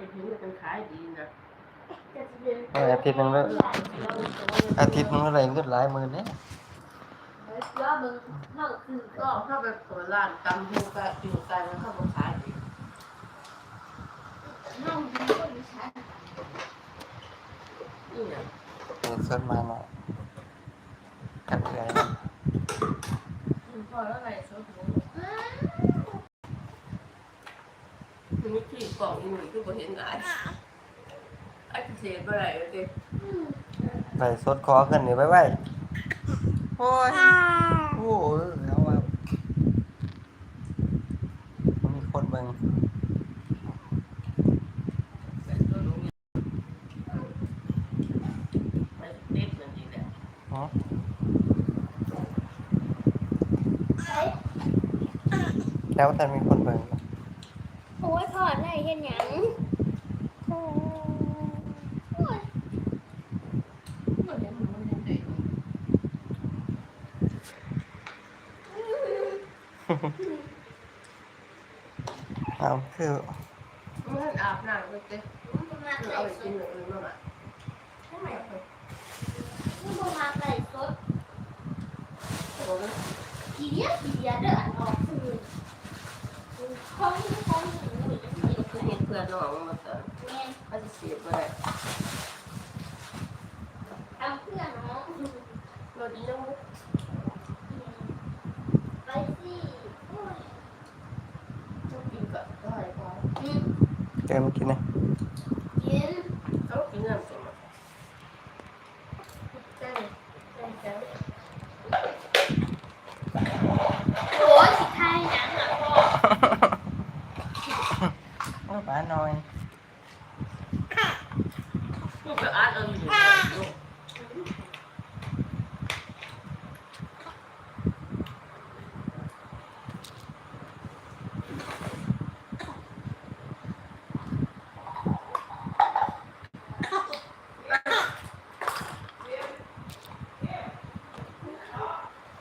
เป็นหินเป็นขายดีนะจะจะเดินเอออาทิตย์หนึงแล้วอาทิตย์หนึงอะไรเงินหลายหมื่นเนี่ยเฮ้ยว่ามึงเท่าคือก็เข้าไปเปิดร้านตำหูกะอยู่ไกลแล้วเข้ามาขายดีน้องดีก็ดีใช่นี่เนี่ยเออส่วนมาหน่อยกัดเลยพอแล้วไงสดหมูมัน มีที่กล่องอีหนึ่งที่ผมเห็นหลายไอ้เสียไปไหนเลยดิใส่สดคอขึ้นนี่ไว้ไว้โอ้ยโอ้ยเอาว่ามันมีคนเบิ่งใส่ตัวลงเนี่ยไปติดเหมือนดีแหละอ๋อใช่แล้วแต่มีคนเบิ่ง โอ้ยพ่อได้เห็นหยังโอ้ยมันเห็นมันเห็นเด็กเอาคือมันอาบน้ำไปเต้มึงมาคือไก่เอาไปสกินดอย่างอื่นบ้างอะทำไมมึงมาไก่สดโอ้ยทีเดียวทีเดียวเด้ออันออกคือคงคงหนูจะเสี ยคือเห็นเพื่อนน้องมาเติมแม่เขาจะเสียไปไหนทำเพื่อนน้องรถยังไม่ไปสิโอ้ยต้องกินกับได้พออืมเจอเมื่อกี้นะกิน ต้องกินน้ำสม เจ้าเจ้าเจ้าโอ้ยสิใครหนังอะพ่อ เอาป้าหน่อย ลูกไปอาร์ตเอาอยู่ลูก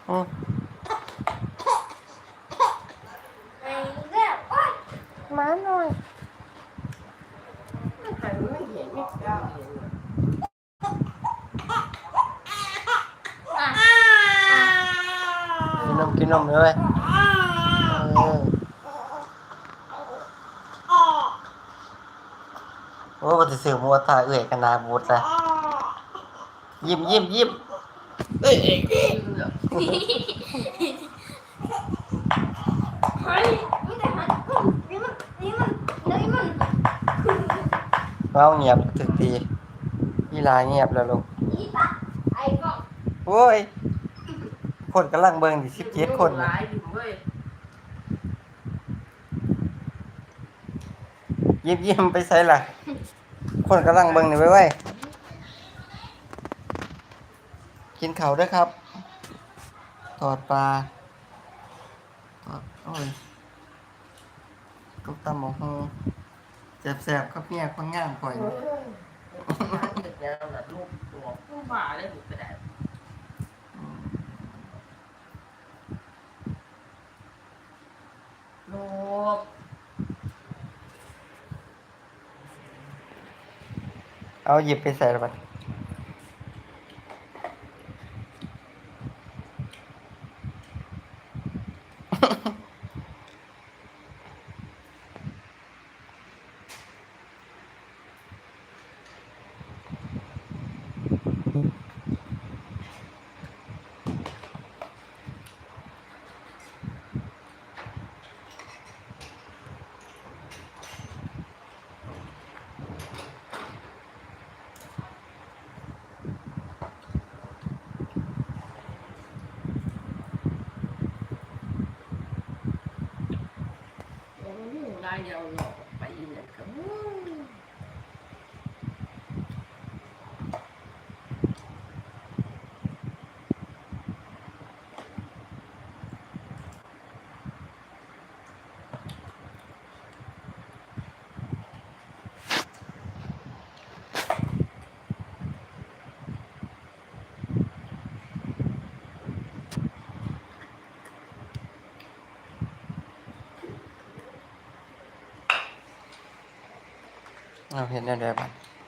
อืม ไอ้แล้วโอ้ย มาหน่อย ไม่หันไม่เห็นไม่กล้าเห็น อะ กิ นมกินนมเลยเว้ยเออโอ้ปฏิเสธมัวตาเอื่อยกันนาบูดเลยยิ้มยิ้มยิ้มเอ้ยเอ้ยเอ้ยเนาะเฮ้ยนี่แต่มันนี่มันนี่มันนี่มันเราเงียบถึกทียีลาเงียบแล้วลูกนี่ปะไอ้ก็โอ้ย คนกำลังเบิ่งอยู่สิบเจ็ดคนหลายอยู่เว้ยยิ้มยิ้มไปใส่ล่ะ คนกำลังเบิ่งนี่ไว้ไว้กินข้าวด้วยครับ ทอดปลาทอดโอ้ยกุ๊กตำหมกฮูแซ่บๆครับเนี่ยคนงามปล่อย เด็กแล้วแบบลูกตัวผู้บ้าเลยถูกกระดาษลูก เอา หยิบ เราเห็นได้แบบบัดอ๋อ